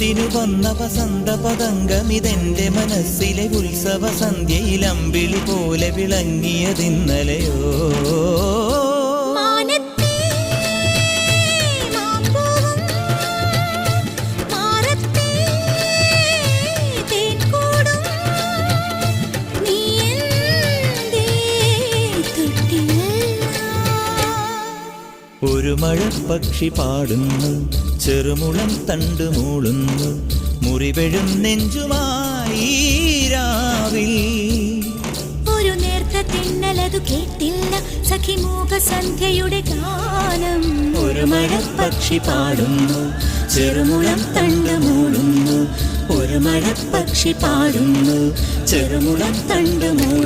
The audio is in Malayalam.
പൂവിനു വന്ന വസന്ത പതംഗമിതെന്റെ മനസ്സിലെ ഉത്സവ സന്ധ്യയിൽ അമ്പിളി പോലെ വിളങ്ങിയതിന്നലയോ ഒരു മഴ പക്ഷി പാടുന്നു. ചെറുമുളം തണ്ട് മൂളുന്നു. മുറിവെഴും നെഞ്ചുമായി രാവിൽ. ഒരു നേർത്ത തിന്നലതു കേട്ടില്ല. സഖിമൂക സന്ധ്യയുടെ ഗാനം ഒരു മഴ പക്ഷി പാടുന്നു. ചെറുമുളം തണ്ട് മൂളുന്നു. ഒരു മഴ പക്ഷി പാടുന്നു. ചെറുമുളം തണ്ട് മൂളുന്നു